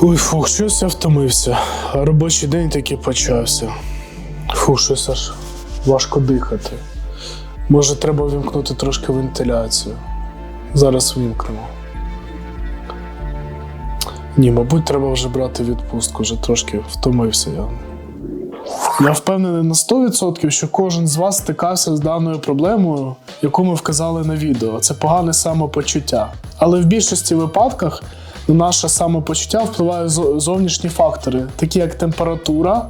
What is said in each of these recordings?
Ой, фух, щось я втомився. Робочий день таки почався. Фух, щось аж важко дихати. Може, треба вімкнути трошки вентиляцію. Зараз вімкнемо. Ні, мабуть, треба вже брати відпустку, вже трошки втомився я. Я впевнений на 100%, що кожен з вас стикався з даною проблемою, яку ми вказали на відео. Це погане самопочуття. Але в більшості випадках на наше самопочуття впливають зовнішні фактори, такі як температура,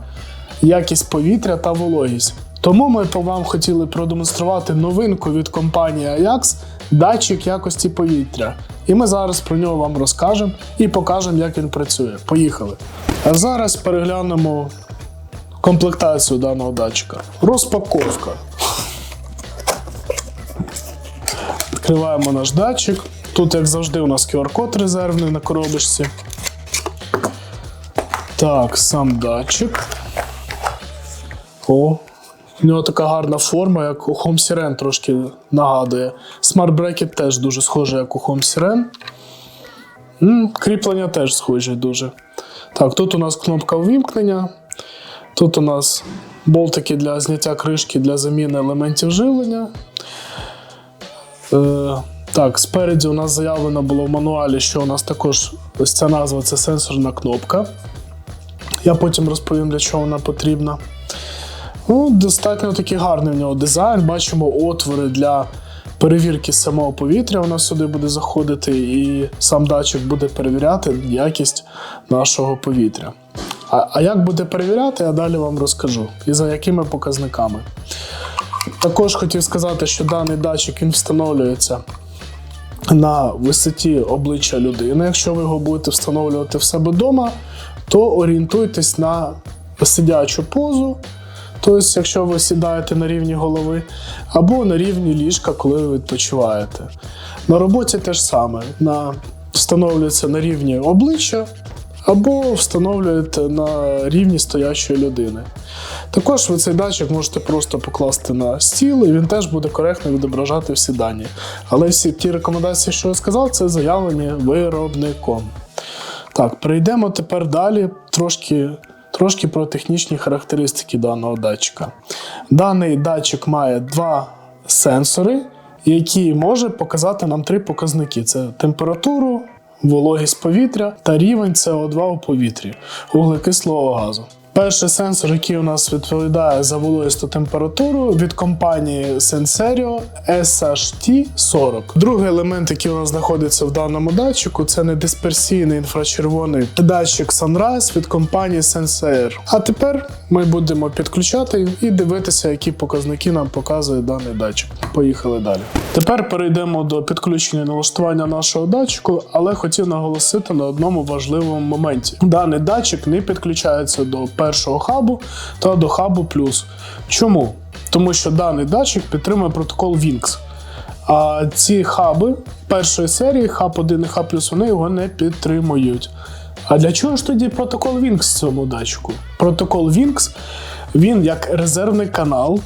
якість повітря та вологість. Тому ми по вам хотіли продемонструвати новинку від компанії Ajax датчик якості повітря. І ми зараз про нього вам розкажемо і покажемо, як він працює. Поїхали. А зараз переглянемо комплектацію даного датчика. Розпаковка. Відкриваємо наш датчик. Тут, як завжди, у нас QR-код резервний на коробочці. Так, сам датчик. О, у нього така гарна форма, як у Home Siren трошки нагадує. Smart Bracket теж дуже схожий, як у Home Siren. Кріплення теж схожі дуже. Так, тут у нас кнопка увімкнення. Тут у нас болтики для зняття кришки для заміни елементів живлення. Е, так, спереді у нас заявлено було в мануалі, що у нас також ось ця назва це сенсорна кнопка. Я потім розповім, для чого вона потрібна. Ну, достатньо такий гарний в нього дизайн. Бачимо отвори для перевірки самого повітря. Нас сюди буде заходити, і сам датчик буде перевіряти якість нашого повітря. А, а як буде перевіряти, я далі вам розкажу. І за якими показниками. Також хотів сказати, що даний датчик він встановлюється на висоті обличчя людини. Якщо ви його будете встановлювати в себе вдома, то орієнтуйтесь на сидячу позу. Тобто, якщо ви сідаєте на рівні голови, або на рівні ліжка, коли ви відпочиваєте. На роботі те ж саме. На, встановлюється на рівні обличчя, або встановлюєте на рівні стоячої людини. Також ви цей датчик можете просто покласти на стіл, і він теж буде коректно відображати всі дані. Але всі ті рекомендації, що я сказав, це заявлені виробником. Так, перейдемо тепер далі трошки, трошки про технічні характеристики даного датчика. Даний датчик має два сенсори, які може показати нам три показники: це температуру, вологість повітря та рівень СО2 у повітрі вуглекислого газу. Перший сенсор, який у нас відповідає за вологість та температуру від компанії Senserio SHT40. Другий елемент, який у нас знаходиться в даному датчику, це недисперсійний інфрачервоний датчик Sunrise від компанії Sensair. А тепер ми будемо підключати і дивитися, які показники нам показує даний датчик. Поїхали далі. Тепер перейдемо до підключення налаштування нашого датчику, але хотів наголосити на одному важливому моменті: даний датчик не підключається до першого хабу та до хабу плюс. Чому? Тому що даний датчик підтримує протокол Winx. А ці хаби першої серії, хаб 1 і хаб плюс, вони його не підтримують. А для чого ж тоді протокол Winx цьому датчику? Протокол Winx він як резервний канал.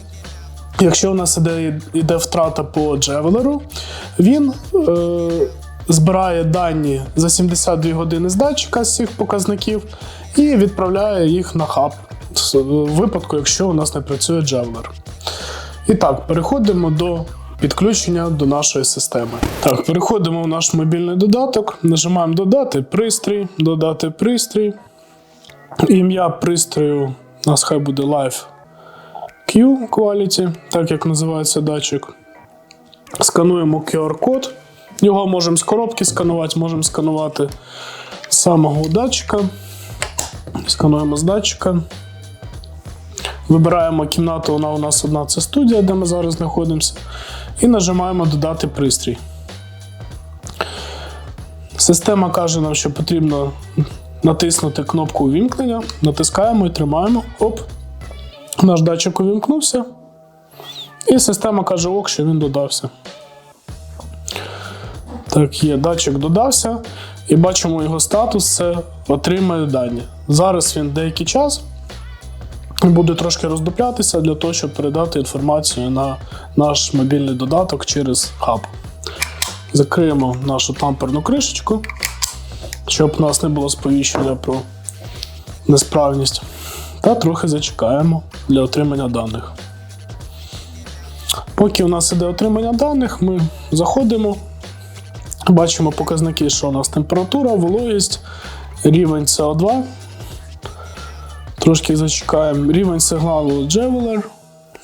Якщо у нас іде, іде втрата по джевелеру, він е, збирає дані за 72 години з датчика з цих показників і відправляє їх на хаб в випадку, якщо у нас не працює джевелер. І так, переходимо до підключення до нашої системи. Так, переходимо в наш мобільний додаток, нажимаємо Додати пристрій, додати пристрій. Ім'я пристрою у нас хай буде Live Q Quality, так як називається датчик. Скануємо QR-код. Його можемо з коробки сканувати, можемо сканувати з самого датчика. Скануємо з датчика. Вибираємо кімнату, вона у нас одна це студія, де ми зараз знаходимося. І нажимаємо Додати пристрій. Система каже нам, що потрібно натиснути кнопку увімкнення. Натискаємо і тримаємо. Оп. Наш датчик увімкнувся. І система каже ок, що він додався. Так, є, датчик додався. І бачимо його статус це отримає дані. Зараз він деякий час буде трошки роздуплятися для того, щоб передати інформацію на наш мобільний додаток через хаб. Закриємо нашу тамперну кришечку. щоб у нас не було сповіщення про несправність. Та трохи зачекаємо для отримання даних. Поки у нас іде отримання даних, ми заходимо, бачимо показники, що у нас температура, вологість, рівень СО2. Трошки зачекаємо. Рівень сигналу Javeler,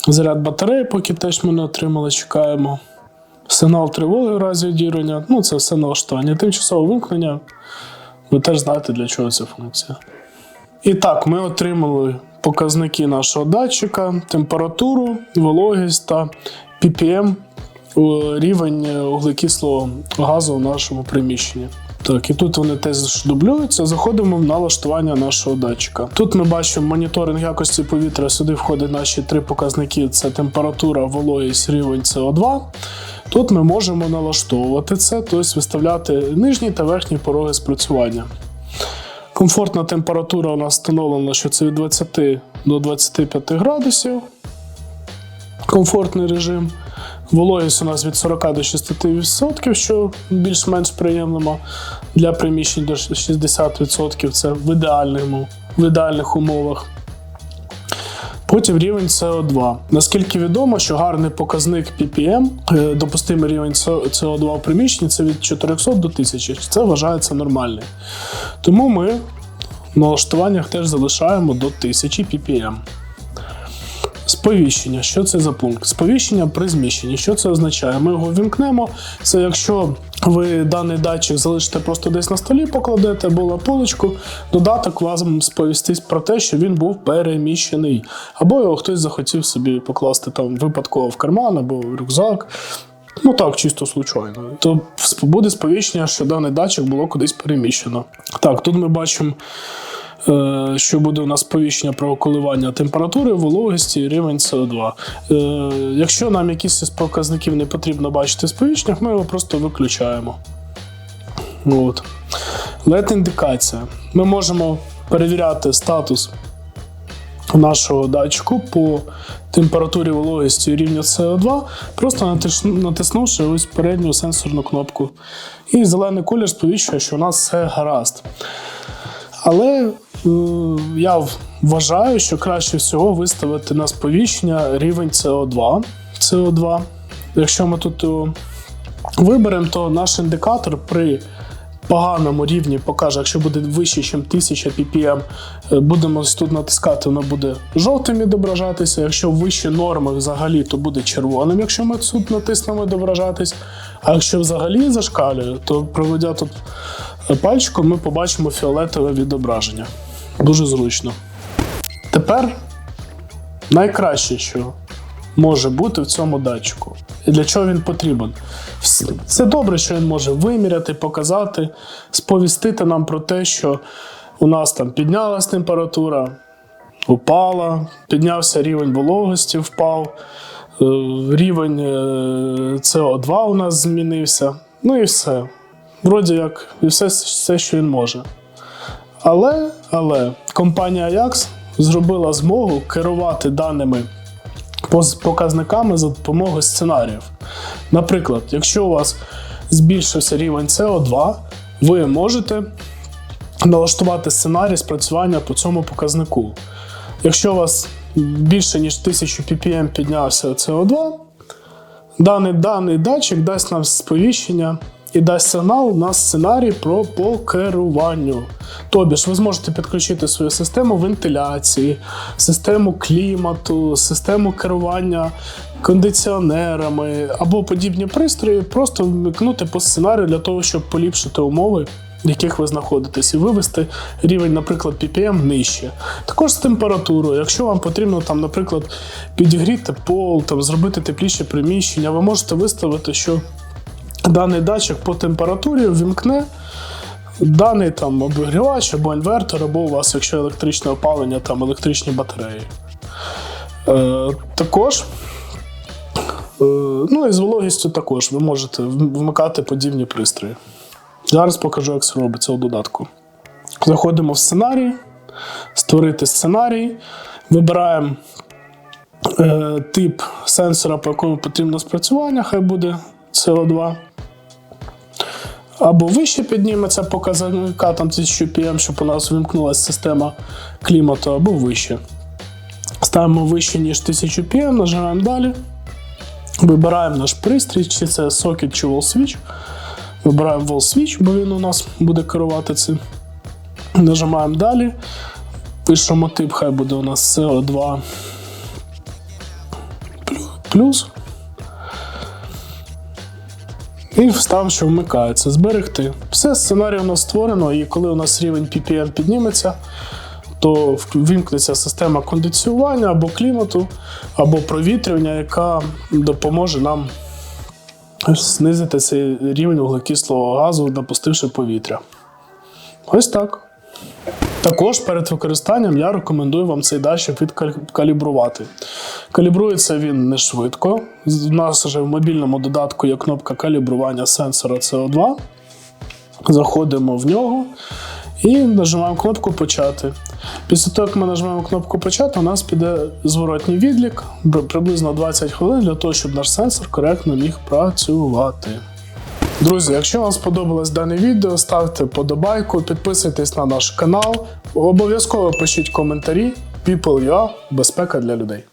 заряд батареї, поки теж ми не отримали, чекаємо. Сигнал тривоги в разі одірення. Ну, це все налаштування. Тимчасове вимкнення. Ви теж знаєте, для чого ця функція. І так, ми отримали показники нашого датчика, температуру, вологість та ppm, рівень е, вуглекислого газу в нашому приміщенні. Так, і тут вони теж дублюються. Заходимо в налаштування нашого датчика. Тут ми бачимо моніторинг якості повітря. Сюди входять наші три показники: це температура, вологість, рівень СО2. Тут ми можемо налаштовувати це, тобто виставляти нижні та верхні пороги спрацювання. Комфортна температура у нас встановлена, що це від 20 до 25 градусів. Комфортний режим. Вологість у нас від 40 до 60%, що більш-менш приємно для приміщень до 60%. Це в ідеальному, в ідеальних умовах. Потім рівень СО2. Наскільки відомо, що гарний показник ppm, е, допустимий рівень СО2 у приміщенні, це від 400 до 1000. Це вважається нормальним. Тому ми в налаштуваннях теж залишаємо до 1000 ppm. Сповіщення. Що це за пункт? Сповіщення при зміщенні. Що це означає? Ми його вімкнемо. Це якщо ви даний датчик залишите просто десь на столі, покладете або на полочку, додаток вам сповістить про те, що він був переміщений. Або його хтось захотів собі покласти там випадково в карман або в рюкзак. Ну так, чисто случайно. То буде сповіщення, що даний датчик було кудись переміщено. Так, тут ми бачимо. Е, що буде у нас сповіщення про коливання температури, вологості і рівень СО2. Е, Якщо нам якісь з показників не потрібно бачити в сповіщеннях, ми його просто виключаємо. От. led індикація Ми можемо перевіряти статус нашого датчику по температурі вологості і рівню СО2, просто натиснувши ось передню сенсорну кнопку. І зелений колір сповіщує, що у нас все гаразд. Але е, я вважаю, що краще всього виставити на сповіщення рівень СО2. СО2. Якщо ми тут е, виберемо, то наш індикатор при поганому рівні покаже, якщо буде вище, ніж 1000 ppm, е, будемо тут натискати, воно буде жовтим відображатися. Якщо вище норми взагалі, то буде червоним, якщо ми тут натиснемо відображатись. А якщо взагалі зашкалює, то проведя тут пальчиком, ми побачимо фіолетове відображення. Дуже зручно. Тепер найкраще, що може бути в цьому датчику. І для чого він потрібен? Це добре, що він може виміряти, показати, сповістити нам про те, що у нас там піднялась температура, упала, піднявся рівень вологості, впав, е, рівень е, СО2 у нас змінився. Ну і все. Вроді як, і все, все, що він може. Але, але компанія Ajax зробила змогу керувати даними показниками за допомогою сценаріїв. Наприклад, якщо у вас збільшився рівень СО2, ви можете налаштувати сценарій спрацювання по цьому показнику. Якщо у вас більше ніж 1000 ppm піднявся СО2, даний даний датчик дасть нам сповіщення і дасть сигнал на сценарій про по керуванню. Тобі ж ви зможете підключити свою систему вентиляції, систему клімату, систему керування кондиціонерами або подібні пристрої, просто вмикнути по сценарію для того, щоб поліпшити умови. В яких ви знаходитесь, і вивести рівень, наприклад, PPM нижче. Також з температурою. Якщо вам потрібно, там, наприклад, підігріти пол, там, зробити тепліше приміщення, ви можете виставити, що даний датчик по температурі ввімкне даний там обігрівач або інвертор, або у вас, якщо електричне опалення, там електричні батареї. Е, Також, е, ну і з вологістю також ви можете вмикати подібні пристрої. Зараз покажу, як це робиться у додатку. Заходимо в сценарій, створити сценарій, вибираємо е, тип сенсора, по якому потрібно спрацювання, хай буде CO2. Або вище підніметься показника там 1000 PM, щоб у нас вимкнулася система клімату, або вище. Ставимо вище, ніж 1000 PM, нажимаємо далі. Вибираємо наш пристрій, чи це сокет чи wall switch. Вибираємо wall switch, бо він у нас буде керувати цим. Нажимаємо далі. Пишемо тип, хай буде у нас CO2 плюс. І встав, що вмикається. Зберегти. Все, сценарій у нас створено, і коли у нас рівень PPM підніметься, то вимкнеться система кондиціювання або клімату, або провітрювання, яка допоможе нам знизити цей рівень вуглекислого газу, допустивши повітря. Ось так. Також перед використанням я рекомендую вам цей датчик відкалібрувати. Калібрується він не швидко. У нас вже в мобільному додатку є кнопка калібрування сенсора CO2. Заходимо в нього і нажимаємо кнопку Почати. Після того, як ми нажмемо кнопку Почати, у нас піде зворотній відлік приблизно 20 хвилин для того, щоб наш сенсор коректно міг працювати. Друзі, якщо вам сподобалось дане відео, ставте подобайку, підписуйтесь на наш канал. Обов'язково пишіть коментарі. People.ua – безпека для людей.